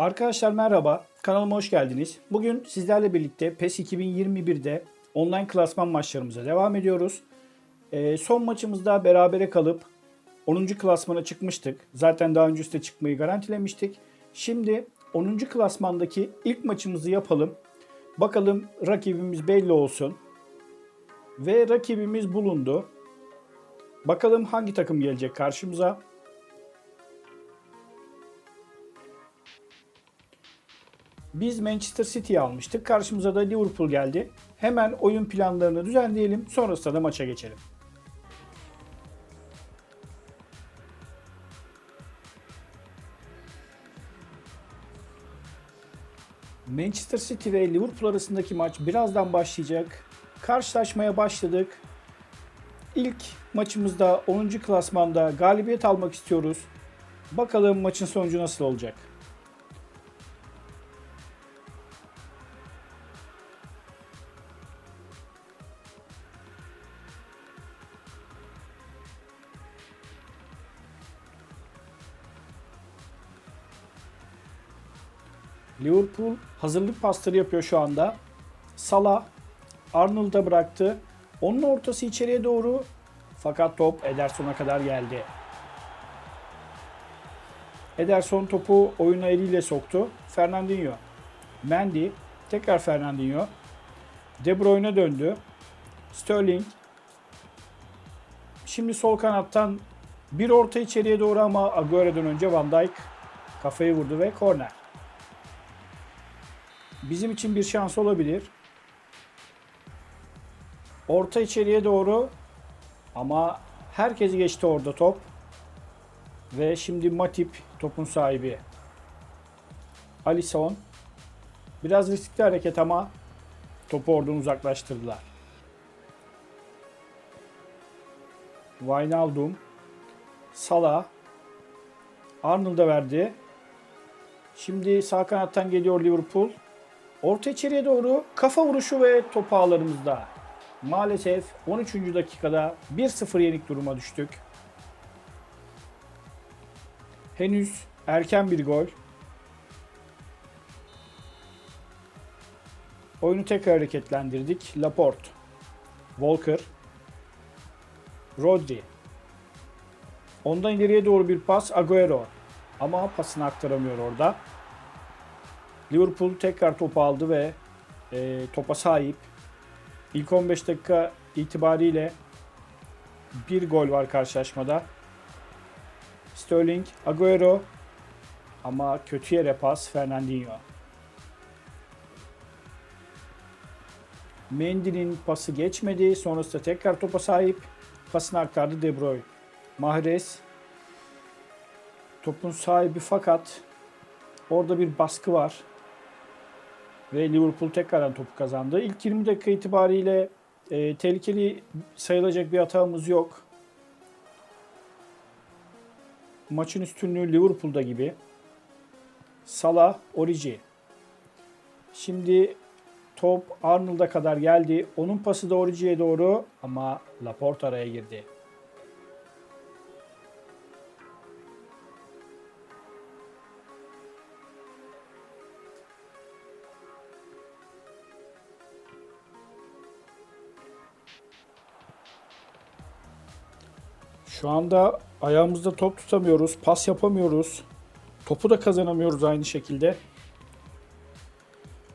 Arkadaşlar merhaba, kanalıma hoş geldiniz. Bugün sizlerle birlikte PES 2021'de online klasman maçlarımıza devam ediyoruz. Ee, son maçımızda berabere kalıp 10. klasmana çıkmıştık. Zaten daha önce üste çıkmayı garantilemiştik. Şimdi 10. klasmandaki ilk maçımızı yapalım. Bakalım rakibimiz belli olsun. Ve rakibimiz bulundu. Bakalım hangi takım gelecek karşımıza. Biz Manchester City'yi almıştık. Karşımıza da Liverpool geldi. Hemen oyun planlarını düzenleyelim. Sonrasında da maça geçelim. Manchester City ve Liverpool arasındaki maç birazdan başlayacak. Karşılaşmaya başladık. İlk maçımızda 10. klasmanda galibiyet almak istiyoruz. Bakalım maçın sonucu nasıl olacak. Hazırlık pasları yapıyor şu anda. Salah Arnold'a bıraktı. Onun ortası içeriye doğru fakat top Ederson'a kadar geldi. Ederson topu oyuna eliyle soktu. Fernandinho. Mendy. Tekrar Fernandinho. De Bruyne döndü. Sterling. Şimdi sol kanattan bir orta içeriye doğru ama Agüero'dan önce Van Dijk kafayı vurdu ve korner. Bizim için bir şans olabilir. Orta içeriye doğru ama herkesi geçti orada top. Ve şimdi Matip topun sahibi. Alisson. Biraz riskli hareket ama topu oradan uzaklaştırdılar. Wijnaldum. Salah. Arnold'a verdi. Şimdi sağ kanattan geliyor Liverpool. Orta içeriye doğru kafa vuruşu ve top ağlarımızda. Maalesef 13. dakikada 1-0 yenik duruma düştük. Henüz erken bir gol. Oyunu tekrar hareketlendirdik. Laporte, Walker, Rodri. Ondan ileriye doğru bir pas Agüero. Ama pasını aktaramıyor orada. Liverpool tekrar topu aldı ve e, topa sahip. İlk 15 dakika itibariyle bir gol var karşılaşmada. Sterling, Agüero ama kötü yere pas Fernandinho. Mendy'nin pası geçmedi. Sonrasında tekrar topa sahip. Pasını aktardı De Bruyne. Mahrez topun sahibi fakat orada bir baskı var. Ve Liverpool tekrardan topu kazandı. İlk 20 dakika itibariyle e, tehlikeli sayılacak bir hatamız yok. Maçın üstünlüğü Liverpool'da gibi. Salah, Origi. Şimdi top Arnold'a kadar geldi. Onun pası da Origi'ye doğru ama Laporte araya girdi. Şu anda ayağımızda top tutamıyoruz, pas yapamıyoruz. Topu da kazanamıyoruz aynı şekilde.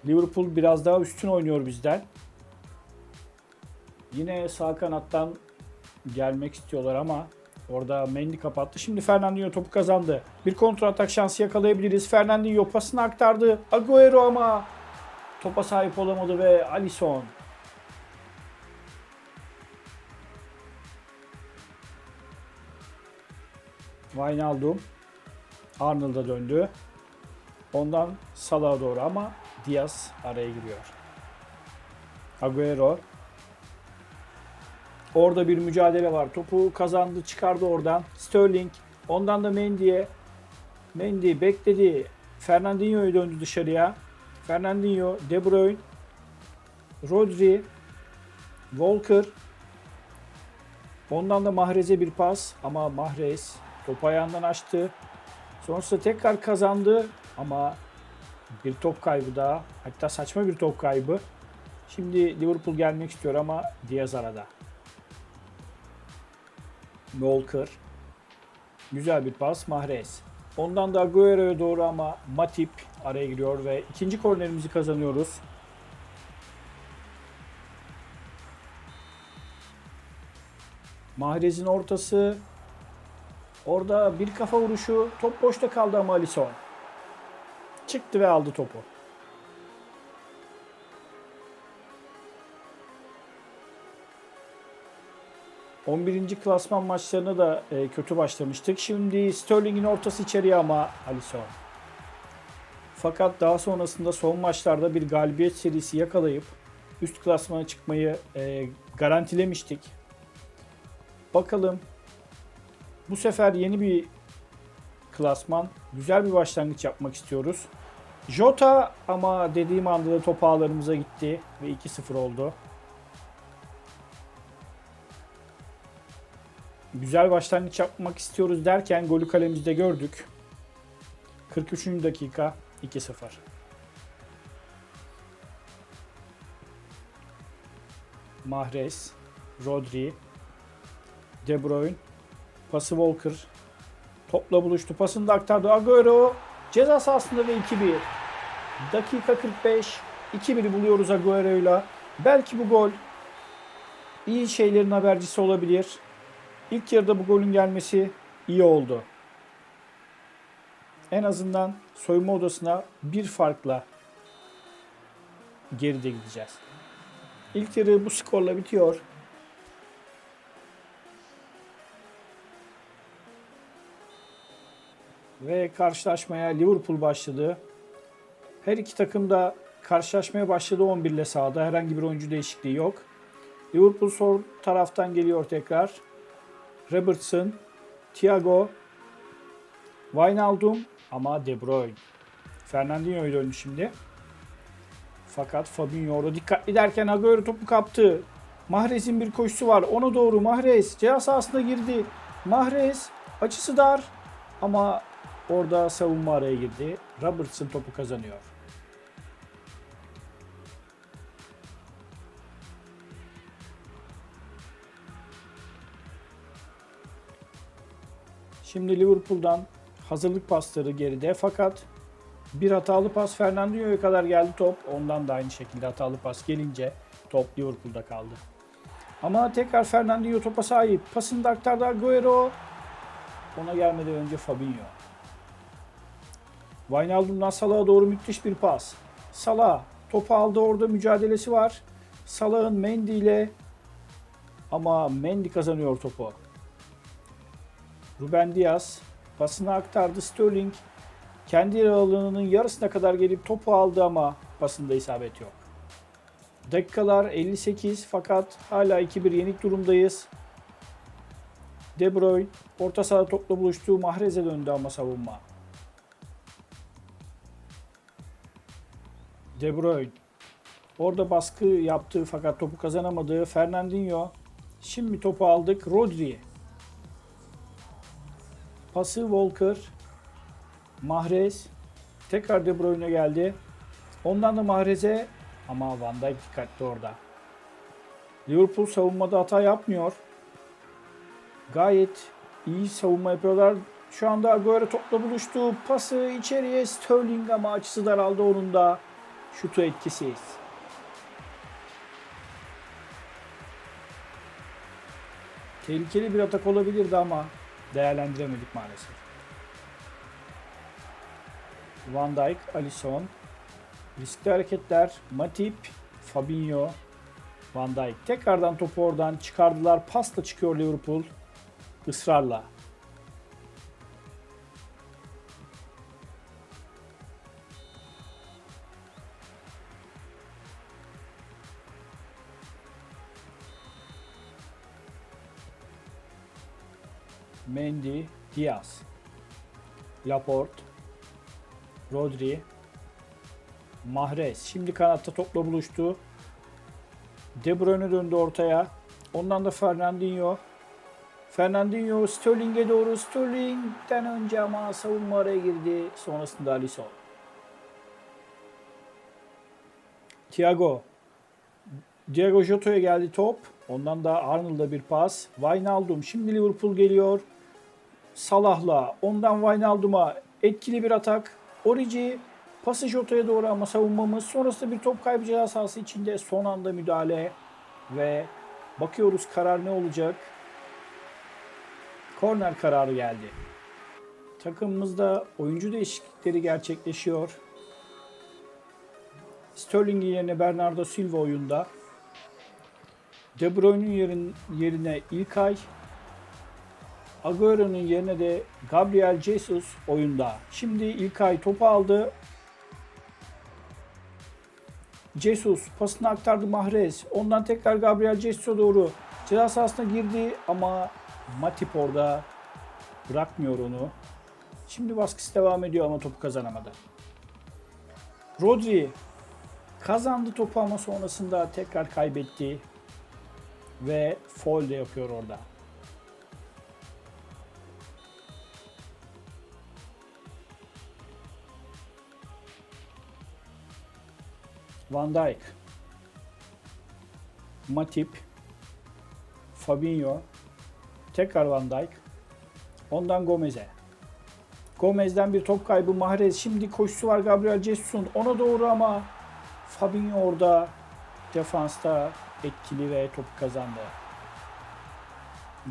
Liverpool biraz daha üstün oynuyor bizden. Yine sağ kanattan gelmek istiyorlar ama orada Mendy kapattı. Şimdi Fernandinho topu kazandı. Bir kontra atak şansı yakalayabiliriz. Fernandinho pasını aktardı. Agüero ama topa sahip olamadı ve Alisson Wijnaldum Arnold'a döndü. Ondan Salah'a doğru ama Diaz araya giriyor. Agüero Orada bir mücadele var. Topu kazandı, çıkardı oradan. Sterling. Ondan da Mendy'ye. Mendy bekledi. Fernandinho'yu döndü dışarıya. Fernandinho, De Bruyne, Rodri, Walker. Ondan da Mahrez'e bir pas ama Mahrez topu ayağından açtı. Sonrasında tekrar kazandı ama Bir top kaybı daha. Hatta saçma bir top kaybı. Şimdi Liverpool gelmek istiyor ama Diaz arada. Walker. Güzel bir pas. Mahrez. Ondan da Agüero'ya doğru ama Matip araya giriyor ve ikinci kornerimizi kazanıyoruz. Mahrez'in ortası. Orada bir kafa vuruşu. Top boşta kaldı ama Alisson. Çıktı ve aldı topu. ...11. klasman maçlarına da e, kötü başlamıştık. Şimdi Sterling'in ortası içeriye ama Alisson. Fakat daha sonrasında son maçlarda bir galibiyet serisi yakalayıp... ...üst klasmana çıkmayı e, garantilemiştik. Bakalım bu sefer yeni bir klasman. Güzel bir başlangıç yapmak istiyoruz. Jota ama dediğim anda da top ağlarımıza gitti ve 2-0 oldu. Güzel başlangıç yapmak istiyoruz derken golü kalemizde gördük. 43. dakika 2-0. Mahrez, Rodri, De Bruyne, pası Walker, Topla buluştu. Pasını da aktardı. Agüero ceza sahasında ve 2-1. Dakika 45. 2-1'i buluyoruz Agüero'yla. Belki bu gol iyi şeylerin habercisi olabilir. İlk yarıda bu golün gelmesi iyi oldu. En azından soyunma odasına bir farkla geride gideceğiz. İlk yarı bu skorla bitiyor. Ve karşılaşmaya Liverpool başladı. Her iki takım da karşılaşmaya başladı 11 ile sahada. Herhangi bir oyuncu değişikliği yok. Liverpool sol taraftan geliyor tekrar. Robertson, Thiago, Wijnaldum ama De Bruyne. Fernandinho'ya döndü şimdi. Fakat Fabinho orada dikkatli derken Agüero topu kaptı. Mahrez'in bir koşusu var. Ona doğru Mahrez ceza sahasına girdi. Mahrez açısı dar ama Orada savunma araya girdi. Robertson topu kazanıyor. Şimdi Liverpool'dan hazırlık pasları geride fakat bir hatalı pas Fernandinho'ya kadar geldi top. Ondan da aynı şekilde hatalı pas gelince top Liverpool'da kaldı. Ama tekrar Fernandinho topa sahip. Pasını da aktardı Agüero. Ona gelmeden önce Fabinho. Wijnaldum'dan Salah'a doğru müthiş bir pas. Salah topu aldı orada mücadelesi var. Salah'ın Mendy ile ama Mendy kazanıyor topu. Ruben Diaz pasını aktardı Sterling. Kendi alanının yarısına kadar gelip topu aldı ama pasında isabet yok. Dakikalar 58 fakat hala 2-1 yenik durumdayız. De Bruyne orta sahada topla buluştu. Mahrez'e döndü ama savunma. De Bruyne. Orada baskı yaptı fakat topu kazanamadı. Fernandinho. Şimdi topu aldık. Rodri. Pası Walker. Mahrez. Tekrar De Bruyne geldi. Ondan da Mahrez'e ama Van Dijk dikkatli orada. Liverpool savunmada hata yapmıyor. Gayet iyi savunma yapıyorlar. Şu anda Agüero topla buluştu. Pası içeriye Sterling ama açısı daraldı onun da. Şutu etkisiz. Tehlikeli bir atak olabilirdi ama değerlendiremedik maalesef. Van Dijk, Alisson, riskli hareketler, Matip, Fabinho, Van Dijk. Tekrardan topu oradan çıkardılar. Pasla çıkıyor Liverpool. ısrarla. Mendy, Diaz, Laporte, Rodri, Mahrez. Şimdi kanatta topla buluştu. De Bruyne döndü ortaya. Ondan da Fernandinho. Fernandinho Sterling'e doğru. Sterling'den önce ama savunma araya girdi. Sonrasında Alisson. Thiago. Diego Jota'ya geldi top. Ondan da Arnold'a bir pas. Wijnaldum. Şimdi Liverpool geliyor. Salah'la. Ondan Wijnaldum'a etkili bir atak. Origi pası Jota'ya doğru ama savunmamız. Sonrasında bir top kaybı ceza sahası içinde son anda müdahale. Ve bakıyoruz karar ne olacak. Korner kararı geldi. Takımımızda oyuncu değişiklikleri gerçekleşiyor. Sterling'in yerine Bernardo Silva oyunda. De Bruyne'nin yerin, yerine İlkay. Agüero'nun yerine de Gabriel Jesus oyunda. Şimdi İlkay topu aldı. Jesus pasını aktardı Mahrez. Ondan tekrar Gabriel Jesus'a doğru ceza sahasına girdi ama Matip orada bırakmıyor onu. Şimdi baskısı devam ediyor ama topu kazanamadı. Rodri kazandı topu ama sonrasında tekrar kaybetti ve foul de yapıyor orada. Van Dijk, Matip, Fabinho, tekrar Van Dijk, ondan Gomez'e. Gomez'den bir top kaybı Mahrez. Şimdi koşusu var Gabriel Jesus'un. Ona doğru ama Fabinho orada defansta etkili ve topu kazandı.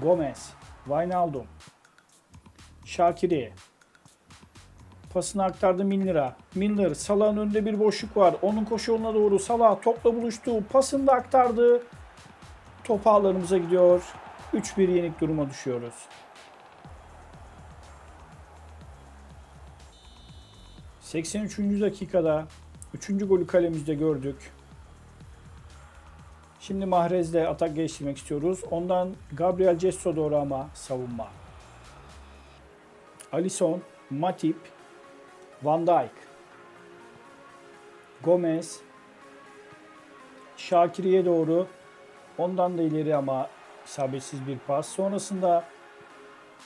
Gomez, Wijnaldum, Şakiri. Pasını aktardı Milner'a. Milner, Salah'ın önünde bir boşluk var. Onun koşu yoluna doğru Salah topla buluştu. Pasını da aktardı. Top ağlarımıza gidiyor. 3-1 yenik duruma düşüyoruz. 83. dakikada 3. golü kalemizde gördük. Şimdi Mahrez'le atak geliştirmek istiyoruz. Ondan Gabriel Jesus'a doğru ama savunma. Alisson, Matip, Van Dijk, Gomez, Şakiri'ye doğru. Ondan da ileri ama isabetsiz bir pas. Sonrasında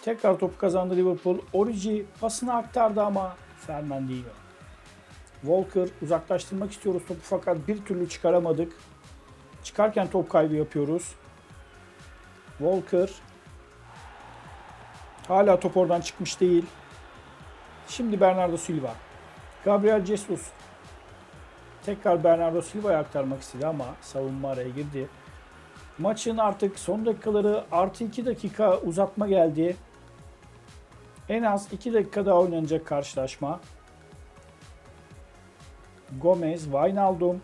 tekrar topu kazandı Liverpool. Origi pasını aktardı ama Fernandinho. Walker uzaklaştırmak istiyoruz topu fakat bir türlü çıkaramadık. Çıkarken top kaybı yapıyoruz. Walker hala top oradan çıkmış değil. Şimdi Bernardo Silva. Gabriel Jesus tekrar Bernardo Silva'ya aktarmak istedi ama savunma araya girdi. Maçın artık son dakikaları artı 2 dakika uzatma geldi. En az 2 dakika daha oynanacak karşılaşma. Gomez, Wijnaldum,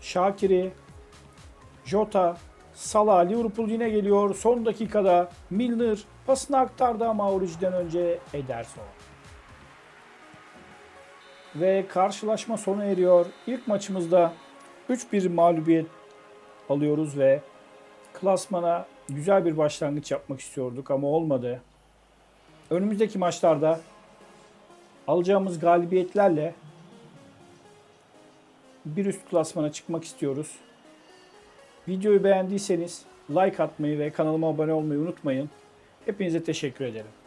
Şakiri, Jota, Salah, Liverpool yine geliyor. Son dakikada Milner pasını aktardı ama Origi'den önce Ederson. Ve karşılaşma sona eriyor. İlk maçımızda 3-1 mağlubiyet alıyoruz ve klasmana güzel bir başlangıç yapmak istiyorduk ama olmadı. Önümüzdeki maçlarda alacağımız galibiyetlerle bir üst klasmana çıkmak istiyoruz. Videoyu beğendiyseniz like atmayı ve kanalıma abone olmayı unutmayın. Hepinize teşekkür ederim.